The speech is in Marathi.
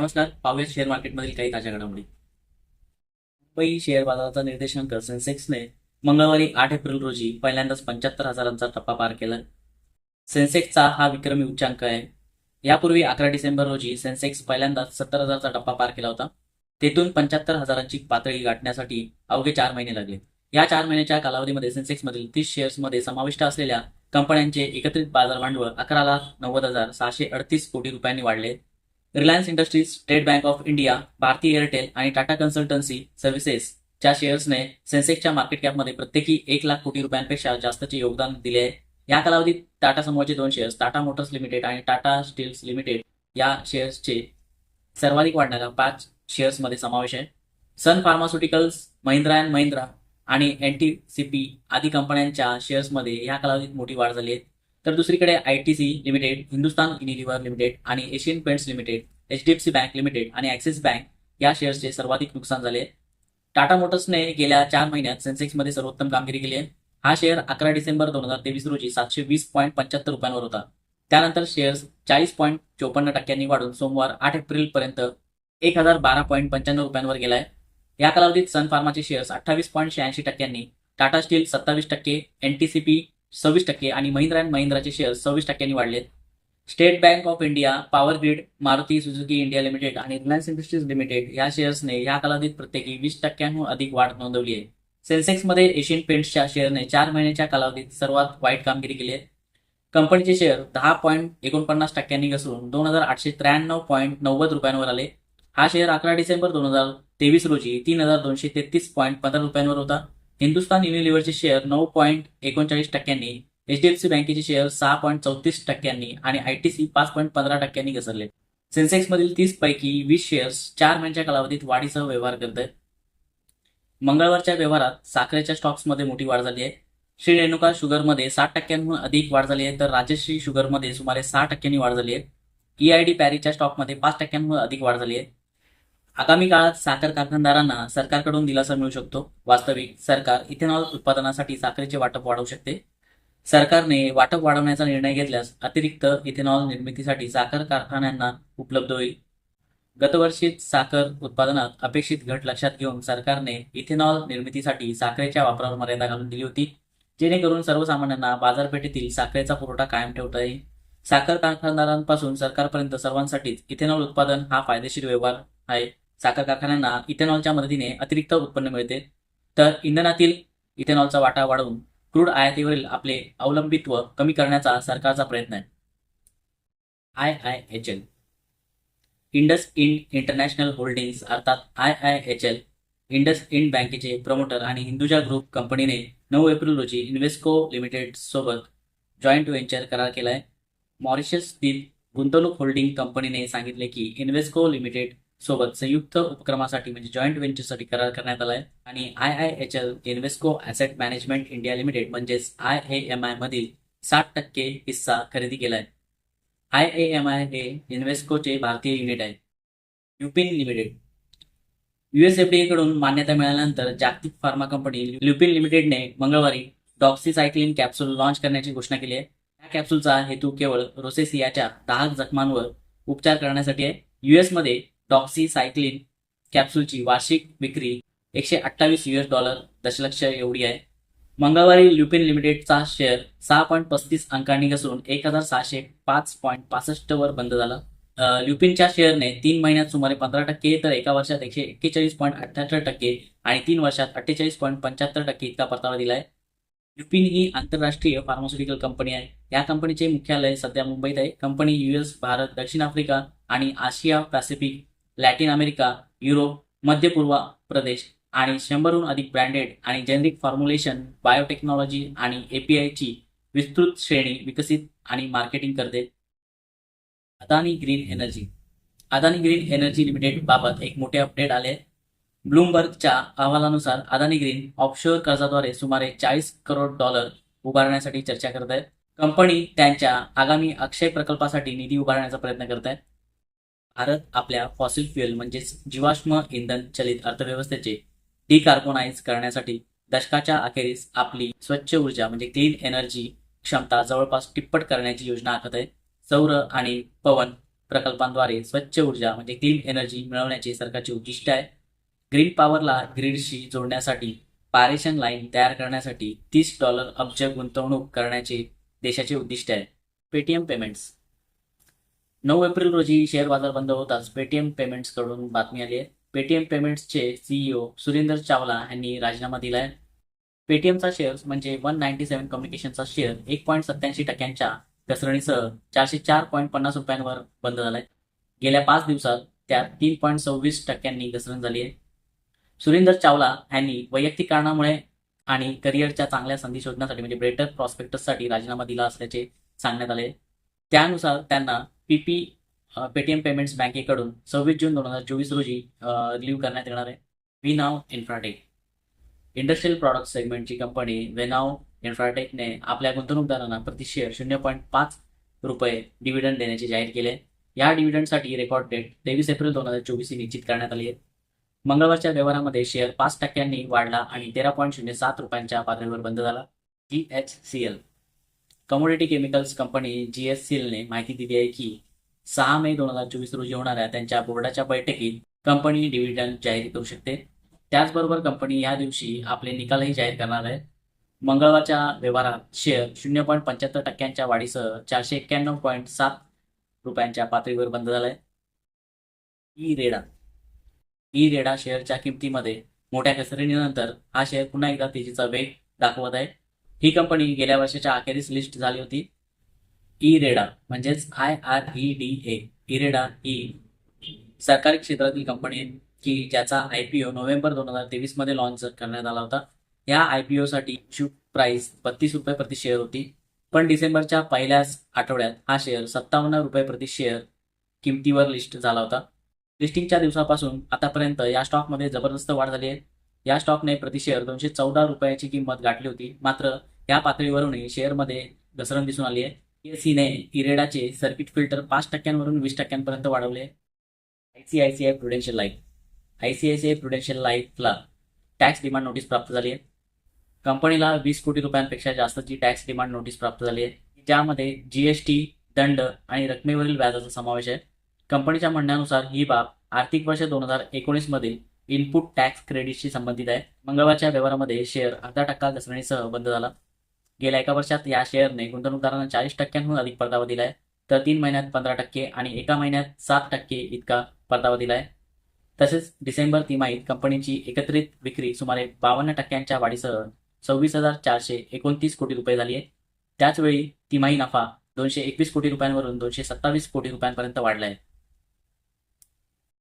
नमस्कार पाहूया शेअर मार्केटमधील काही ताज्या घडामोडी. मुंबई शेअर बाजाराचा निर्देशांक सेन्सेक्सने मंगळवारी आठ एप्रिल रोजी पहिल्यांदाच पंच्याहत्तर हजारांचा टप्पा पार केला. सेन्सेक्सचा हा विक्रमी उच्चांक आहे. यापूर्वी अकरा डिसेंबर रोजी सेन्सेक्स पहिल्यांदाच सत्तर हजारचा टप्पा पार केला होता. तेथून पंच्याहत्तर हजारांची पातळी गाठण्यासाठी अवघे चार महिने लागले. या चार महिन्याच्या कालावधीमध्ये सेन्सेक्समधील तीस शेअर्समध्ये समाविष्ट असलेल्या कंपन्यांचे एकत्रित बाजार भांडवल अकरा लाख नव्वद हजार सहाशे अडतीस कोटी रुपयांनी वाढले. Reliance Industries State Bank of India Bharti Airtel आणि टाटा कन्सल्टन्सी सर्व्हिसेस च्या शेअर्सने सेन्सेक्सच्या मार्केट कॅपमध्ये प्रत्येकी एक लाख कोटी रुपयांपेक्षा जास्तचे योगदान दिले आहे. या कालावधीत टाटा समूहाचे दोन शेअर्स टाटा मोटर्स लिमिटेड आणि टाटा स्टील्स लिमिटेड या शेअर्सचे सर्वाधिक वाढणाऱ्या पाच शेअर्समध्ये समावेश आहे. Sun pharmaceuticals Mahindra and Mahindra आणि एन टी सी पी आदी कंपन्यांच्या शेअर्समध्ये या कालावधीत मोठी वाढ झाली आहे. तर दुसरीकडे I T C limited Hindustan Unilever limited आणि Asian Paints limited H D F C bank limited आणि ॲक्सिस बँक या शेअर्सचे सर्वाधिक नुकसान झाले. टाटा मोटर्सने गेल्या चार महिन्यात सेन्सेक्समध्ये सर्वोत्तम कामगिरी केली आहे. हा शेअर अकरा डिसेंबर दोन हजार तेवीस रोजी सातशे वीस पॉईंट पंच्याहत्तर रुपयांवर होता. त्यानंतर शेअर्स चाळीस पॉईंट चोपन्न टक्क्यांनी वाढून सोमवार आठ एप्रिल पर्यंत एक हजार बारा पॉईंट पंच्याण्णव रुपयांवर गेलाय. या कालावधीत सन फार्माचे शेअर्स अठ्ठावीस पॉईंट शहाऐंशी टक्क्यांनी टाटा स्टील सत्तावीस टक्के एनटीसीपी सव्वीस टक्के आणि महिंद्रा अँड महिंद्राचे शेअर्स सव्वीस टक्क्यांनी वाढलेत. State Bank of India power grid Maruti Suzuki India limited आणि रिलायन्स इंडस्ट्रीज लिमिटेड या शेअर्सने या कालावधीत प्रत्येकी वीस टक्क्यांहून अधिक वाढ नोंदवली आहे. सेन्सेक्समध्ये एशियन पेंट्सच्या शेअरने चार महिन्याच्या कालावधीत सर्वात वाईट कामगिरी केली आहे. कंपनीचे शेअर दहा पॉईंट एकोणपन्नास टक्क्यांनी घसरून दोन हजार आठशे त्र्याण्णव पॉईंट नव्वद रुपयांवर आले. हा शेअर अकरा डिसेंबर दोन हजार तेवीस रोजी तीन हजार दोनशे तेहतीस पॉईंट पंधरा रुपयांवर होता. हिंदुस्तान युनिलिव्हरचे शेअर नऊ पॉईंट एकोणचाळीस टक्क्यांनी एच डी एफ सी बँकेचे शेअर सहा पॉईंट चौतीस टक्क्यांनी आणि आय टी सी पाच पॉईंट पंधरा टक्क्यांनी घसरले. सेन्सेक्समधील तीस पैकी वीस शेअर्स चार महिन्याच्या कालावधीत वाढीसह व्यवहार करत आहेत. मंगळवारच्या व्यवहारात साखरेच्या स्टॉक्समध्ये मोठी वाढ झाली आहे. श्री रेणुका शुगरमध्ये साठ टक्क्यांहून अधिक वाढ झाली आहे तर राजश्री शुगरमध्ये सुमारे सहा टक्क्यांनी वाढ झाली आहे. ई आय डी पॅरीच्या स्टॉकमध्ये पाच टक्क्यांहून अधिक वाढ झाली आहे. आगामी काळात साखर कारखानदारांना सरकारकडून दिलासा मिळू शकतो. वास्तविक सरकार इथेनॉल उत्पादनासाठी साखरेचे वाटप वाढवू शकते. सरकारने वाटप वाढवण्याचा निर्णय घेतल्यास अतिरिक्त इथेनॉल निर्मितीसाठी साखर कारखान्यांना उपलब्ध होईल. गतवर्षी साखर उत्पादनात अपेक्षित घट लक्षात घेऊन सरकारने इथेनॉल निर्मितीसाठी साखरेच्या वापरावर मर्यादा घालून दिली होती जेणेकरून सर्वसामान्यांना बाजारपेठेतील साखरेचा पुरवठा कायम ठेवता येईल. साखर कारखानदारांपासून सरकारपर्यंत सर्वांसाठीच इथेनॉल उत्पादन हा फायदेशीर व्यवहार आहे. साखर कारखान्यांना इथेनॉलच्या मदतीने अतिरिक्त उत्पन्न मिळते. तर इंधनातील इथेनॉलचा वाटा वाढवून क्रूड आयातीवरील आपले अवलंबित्व कमी करण्याचा सरकारचा प्रयत्न आहे. I I H L. IndusInd international holdings अर्थात I I H L IndusInd बँकेचे प्रमोटर आणि हिंदुजा ग्रुप कंपनीने नऊ एप्रिल रोजी इन्व्हेस्को लिमिटेड सोबत जॉईंट व्हेंचर करार केलाय. मॉरिशसतील गुंतवणूक होल्डिंग कंपनीने सांगितले की इन्व्हेस्को लिमिटेड सोबत संयुक्त उपक्रमासाठी म्हणजे जॉईंट व्हेंचरसाठी करार करण्यात आला आहे आणि I I H L Invesco asset management India limited म्हणजेच आय ए एम आय मधील साठ टक्के हिस्सा खरेदी केला आहे आय ए एम आय हे इन्व्हेस्कोचे भारतीय युनिट आहे. ल्युपिन लिमिटेड युएसएफडीए कडून मान्यता मिळाल्यानंतर जागतिक फार्मा कंपनी ल्युपिन लिमिटेडने मंगळवारी डॉक्सीसायक्लिन कॅप्सूल लॉन्च करण्याची घोषणा केली आहे. या कॅप्सूलचा हेतू केवळ रोसेसियाच्या दहा जखमांवर उपचार करण्यासाठी आहे. युएसमध्ये डॉक्सीसायक्लिन कॅप्सूलची वार्षिक विक्री एकशे अठ्ठावीस युएस डॉलर दशलक्ष एवढी आहे. मंगळवारी ल्युपिन लिमिटेडचा शेअर सहा पॉईंट पस्तीस अंकांनी घसरून एक हजार सहाशे पाच पॉईंट पासष्ट वर बंद झाला. ल्युपिनच्या शेअरने तीन महिन्यात सुमारे पंधरा टक्के तर एका वर्षात एकशे एक्केचाळीस पॉईंट अठ्ठ्याहत्तर टक्के आणि तीन वर्षात अठ्ठेचाळीस पॉईंट पंच्याहत्तर टक्के इतका परतावा दिलाय ल्युपिन ही आंतरराष्ट्रीय फार्मास्युटिकल कंपनी आहे. या कंपनीचे मुख्यालय सध्या मुंबईत आहे. कंपनी युएस भारत दक्षिण आफ्रिका आणि आशिया पॅसिफिक लॅटिन अमेरिका युरोप मध्य पूर्व प्रदेश आणि शंभरहून अधिक ब्रँडेड आणि जेनेरिक फॉर्म्युलेशन बायोटेक्नॉलॉजी आणि एपीआयची विस्तृत श्रेणी विकसित आणि मार्केटिंग करते. Adani green energy. Adani green energy limited बाबत एक मोठे अपडेट आले. ब्लूमबर्गच्या अहवालानुसार अदानी ग्रीन ऑफशोअर कर्जाद्वारे सुमारे चाळीस करोड डॉलर उभारण्यासाठी चर्चा करत आहे कंपनी त्यांच्या आगामी अक्षय प्रकल्पासाठी निधी उभारण्याचा प्रयत्न करत आहे भारत आपल्या फॉसिल फ्युएल म्हणजेच जीवाश्म इंधन चलित अर्थव्यवस्थेचे डिकार्बोनाइज करण्यासाठी दशकाच्या अखेरीस आपली स्वच्छ ऊर्जा म्हणजे क्लीन एनर्जी क्षमता जवळपास तिप्पट करण्याची योजना आखत आहे. सौर आणि पवन प्रकल्पांद्वारे स्वच्छ ऊर्जा म्हणजे क्लीन एनर्जी मिळवण्याचे सरकारचे उद्दिष्ट आहे. ग्रीन पॉवरला ग्रीडशी जोडण्यासाठी पारेशन लाईन तयार करण्यासाठी तीस डॉलर अब्ज गुंतवणूक करण्याचे देशाचे उद्दिष्ट आहे. पेटीएम पेमेंट्स नऊ एप्रिल रोजी शेअर बाजार बंद होताच पेटीएम पेमेंट्सकडून बातमी आली आहे. पेटीएम पेमेंट्सचे सीईओ सुरेंदर चावला यांनी राजीनामा दिलाय. पेटीएमचा शेअर म्हणजे वन नाईन्टी सेव्हन कम्युनिकेशनचा शेअर एक पॉईंट सत्याऐंशी टक्क्यांच्या घसरणीसह चारशे चार पॉईंट पन्नास रुपयांवर बंद झालाय. गेल्या पाच दिवसात त्यात तीन पॉईंट सव्वीस टक्क्यांनी घसरण झाली आहे. सुरेंदर चावला यांनी वैयक्तिक कारणामुळे आणि करिअरच्या चांगल्या संधी शोधण्यासाठी म्हणजे बेटर प्रॉस्पेक्टससाठी राजीनामा दिला असल्याचे सांगण्यात आले. त्यानुसार त्यांना पीपी पेटीएम पेमेंट्स बँकेकडून सव्वीस जून दोन हजार चोवीस रोजी uh, रिलीव्ह करण्यात येणार आहे. वी नाव इन्फ्राटेक इंडस्ट्रियल प्रॉडक्ट सेगमेंटची कंपनी वेनाव इन्फ्राटेकने आपल्या गुंतवणूकदारांना प्रति शेअर शून्य पॉईंट पाच रुपये डिव्हिडंड देण्याचे जाहीर केले. या डिव्हिडंडसाठी रेकॉर्ड डेट तेवीस एप्रिल दोन हजार चोवीस ही निश्चित करण्यात आली आहे. मंगळवारच्या व्यवहारामध्ये शेअर पाच टक्क्यांनी वाढला आणि तेरा पॉईंट शून्य सात रुपयांच्या पातळीवर बंद झाला. G H C L commodity chemicals company जी एस सीलने माहिती दिली आहे की सहा मे दोन हजार चोवीस रोजी होणाऱ्या त्यांच्या बोर्डाच्या बैठकीत कंपनी डिव्हिडंड जाहीर करू शकते. त्याचबरोबर कंपनी या दिवशी आपले निकालही जाहीर करणार आहे. मंगळवारच्या व्यवहारात शेअर शून्य पॉईंट पंच्याहत्तर टक्क्यांच्या वाढीसह चारशे एक्क्याण्णव पॉईंट सात रुपयांच्या पातळीवर बंद झालाय. ई रेडा. ई रेडा शेअरच्या किमतीमध्ये मोठ्या घसरणीनंतर हा शेअर पुन्हा एकदा तेजीचा वेग दाखवत आहे. ही कंपनी गेल्या वर्षाच्या अखेरीस लिस्ट झाली होती. ई रेडा म्हणजेच I R E D A IREDA ही सरकारी क्षेत्रातील कंपनी आहे की ज्याचा आय पी ओ नोव्हेंबर दोन हजार तेवीसमध्ये लॉन्च करण्यात आला होता. या आय पी साठी इश्यू प्राइस बत्तीस रुपये प्रति शेअर होती. पण डिसेंबरच्या पहिल्याच आठवड्यात हा शेअर सत्तावन्न रुपये प्रति शेअर किमतीवर लिस्ट झाला होता. लिस्टिंगच्या दिवसापासून आतापर्यंत या स्टॉकमध्ये जबरदस्त वाढ झाली आहे. या स्टॉकने प्रति शेअर दोनशे चौदा रुपयाची किंमत गाठली होती. मात्र या पातळीवरूनही शेअरमध्ये घसरण दिसून आली आहे. पीएससीने इरेडाचे सर्किट फिल्टर पाच टक्क्यांवरून वीस टक्क्यांपर्यंत वाढवले. ICICI Prudential Life ICICI Prudential लाईफला tax demand notice प्राप्त झाली आहे. कंपनीला वीस कोटी रुपयांपेक्षा जास्तची टॅक्स डिमांड नोटीस प्राप्त झाली आहे. ज्यामध्ये जीएसटी दंड आणि रकमेवरील व्याजाचा समावेश आहे. कंपनीच्या म्हणण्यानुसार ही बाब आर्थिक वर्ष दोन हजार एकोणीस मधील इनपुट टॅक्स क्रेडिटशी संबंधित आहे. मंगळवारच्या व्यवहारामध्ये शेअर अर्धा टक्का घसरणीसह बंद झाला. गेल्या एका वर्षात या शेअरने गुंतवणूकदारांना चाळीस टक्क्यांहून अधिक परतावा दिलाय. तर तीन महिन्यात पंधरा टक्के आणि एका महिन्यात सात टक्के इतका परतावा दिलाय. तसेच डिसेंबर तिमाहीत कंपनीची एकत्रित विक्री सुमारे बावन्न टक्क्यांच्या वाढीसह सव्वीस हजार चारशे एकोणतीस कोटी रुपये झाली आहे. त्याचवेळी तिमाही नफा दोनशे एकवीस कोटी रुपयांवरून दोनशे सत्तावीस कोटी रुपयांपर्यंत वाढला आहे